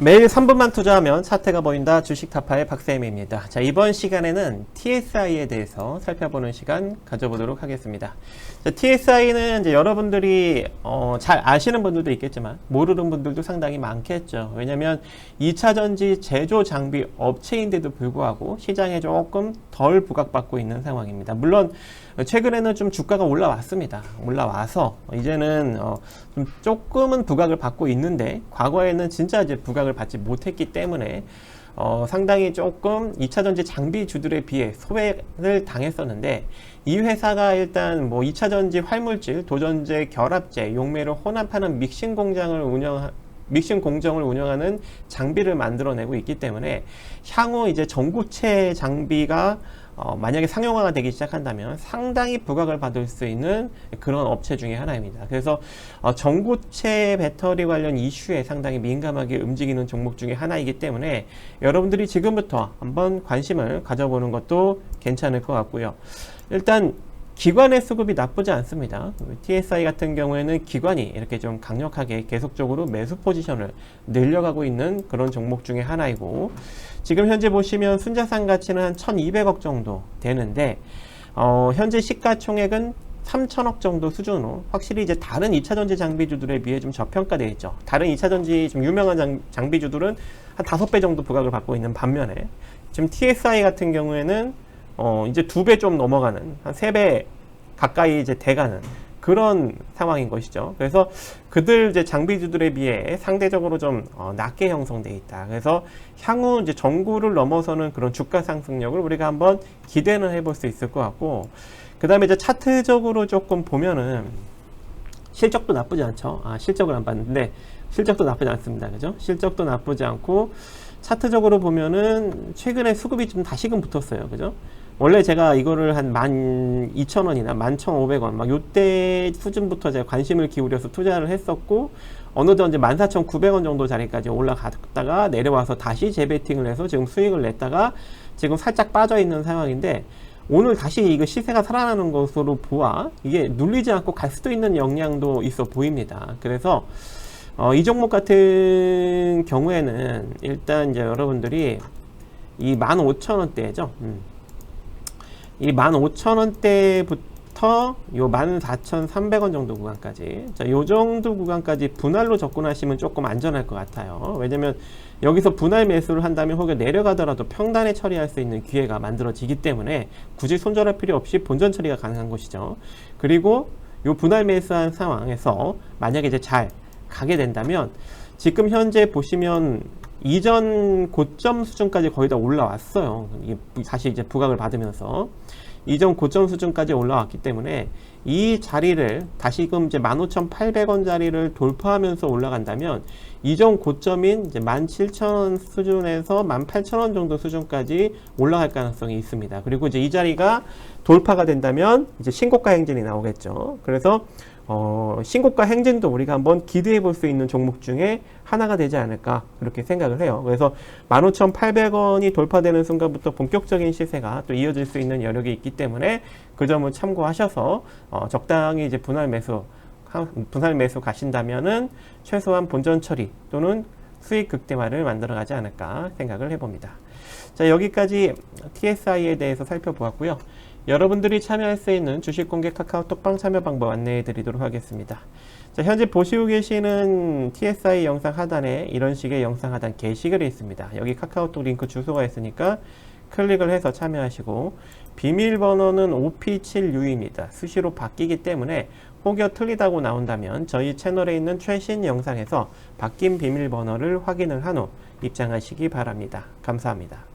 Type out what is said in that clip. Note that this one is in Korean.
매일 3분만 투자하면 사태가 보인다 주식 타파의 박세임입니다. 자, 이번 시간에는 TSI에 대해서 살펴보는 시간 가져보도록 하겠습니다. 자, TSI는 이제 여러분들이 어, 잘 아시는 분들도 있겠지만 모르는 분들도 상당히 많겠죠. 왜냐면 2차 전지 제조 장비 업체인데도 불구하고 시장에 조금 덜 부각받고 있는 상황입니다. 물론 최근에는 좀 주가가 올라왔습니다. 올라와서 이제는 어, 좀 조금은 부각을 받고 있는데 과거에는 진짜 이제 부각을 받지 못했기 때문에 어, 상당히 조금 2차 전지 장비주들에 비해 소외를 당했었는데 이 회사가 일단 뭐 2차 전지 활물질, 도전제, 결합제, 용매를 혼합하는 믹싱 공장을 운영 믹싱 공정을 운영하는 장비를 만들어내고 있기 때문에 향후 이제 전구체 장비가 어, 만약에 상용화가 되기 시작한다면 상당히 부각을 받을 수 있는 그런 업체 중에 하나입니다. 그래서 어, 전구체 배터리 관련 이슈에 상당히 민감하게 움직이는 종목 중에 하나이기 때문에 여러분들이 지금부터 한번 관심을 가져보는 것도 괜찮을 것 같고요. 일단 기관의 수급이 나쁘지 않습니다. TSI 같은 경우에는 기관이 이렇게 좀 강력하게 계속적으로 매수 포지션을 늘려가고 있는 그런 종목 중에 하나이고 지금 현재 보시면 순자산 가치는 한 1200억 정도 되는데 어, 현재 시가총액은 3천억 정도 수준으로 확실히 이제 다른 2차전지 장비주들에 비해 좀 저평가되어 있죠. 다른 2차전지 좀 유명한 장, 장비주들은 한 5배 정도 부각을 받고 있는 반면에 지금 TSI 같은 경우에는 어, 이제 두 배 좀 넘어가는, 한 세 배 가까이 이제 돼가는 그런 상황인 것이죠. 그래서 그들 이제 장비주들에 비해 상대적으로 좀 어, 낮게 형성돼 있다. 그래서 향후 이제 전구를 넘어서는 그런 주가 상승력을 우리가 한번 기대는 해볼 수 있을 것 같고, 그 다음에 이제 차트적으로 조금 보면은 실적도 나쁘지 않죠. 아, 실적을 안 봤는데 실적도 나쁘지 않습니다. 그죠? 실적도 나쁘지 않고 차트적으로 보면은 최근에 수급이 좀 다시금 붙었어요. 그죠? 원래 제가 이거를 한 12,000원이나 11,500원 막 요때 수준부터 제가 관심을 기울여서 투자를 했었고 어느덧 이제 14,900원 정도 자리까지 올라갔다가 내려와서 다시 재배팅을 해서 지금 수익을 냈다가 지금 살짝 빠져 있는 상황인데 오늘 다시 이거 시세가 살아나는 것으로 보아 이게 눌리지 않고 갈 수도 있는 영향도 있어 보입니다. 그래서 어, 이 종목 같은 경우에는 일단 이제 여러분들이 이 15,000원대죠. 음. 이 15,000원대부터 요 14,300원 정도 구간까지 자, 요 정도 구간까지 분할로 접근하시면 조금 안전할 것 같아요. 왜냐면 여기서 분할 매수를 한다면 혹여 내려가더라도 평단에 처리할 수 있는 기회가 만들어지기 때문에 굳이 손절할 필요 없이 본전 처리가 가능한 것이죠. 그리고 요 분할 매수한 상황에서 만약에 이제 잘 가게 된다면 지금 현재 보시면 이전 고점 수준까지 거의 다 올라왔어요. 다시 이제 부각을 받으면서 이전 고점 수준까지 올라왔기 때문에 이 자리를 다시금 이제 15,800원 자리를 돌파하면서 올라간다면 이전 고점인 이제 17,000원 수준에서 18,000원 정도 수준까지 올라갈 가능성이 있습니다. 그리고 이제 이 자리가 돌파가 된다면 이제 신고가 행진이 나오겠죠. 그래서 어, 신고가 행진도 우리가 한번 기대해 볼 수 있는 종목 중에 하나가 되지 않을까 그렇게 생각을 해요. 그래서 15,800원이 돌파되는 순간부터 본격적인 시세가 또 이어질 수 있는 여력이 있기 때문에 그 점을 참고하셔서 어, 적당히 이제 분할 매수 분할 매수 가신다면은 최소한 본전 처리 또는 수익 극대화를 만들어 가지 않을까 생각을 해봅니다. 자 여기까지 TSI에 대해서 살펴보았고요. 여러분들이 참여할 수 있는 주식 공개 카카오톡방 참여 방법 안내해 드리도록 하겠습니다. 자, 현재 보시고 계시는 TSI 영상 하단에 이런 식의 영상 하단 게시글이 있습니다. 여기 카카오톡 링크 주소가 있으니까 클릭을 해서 참여하시고 비밀번호는 OP7U입니다. 수시로 바뀌기 때문에 혹여 틀리다고 나온다면 저희 채널에 있는 최신 영상에서 바뀐 비밀번호를 확인을 한 후 입장하시기 바랍니다. 감사합니다.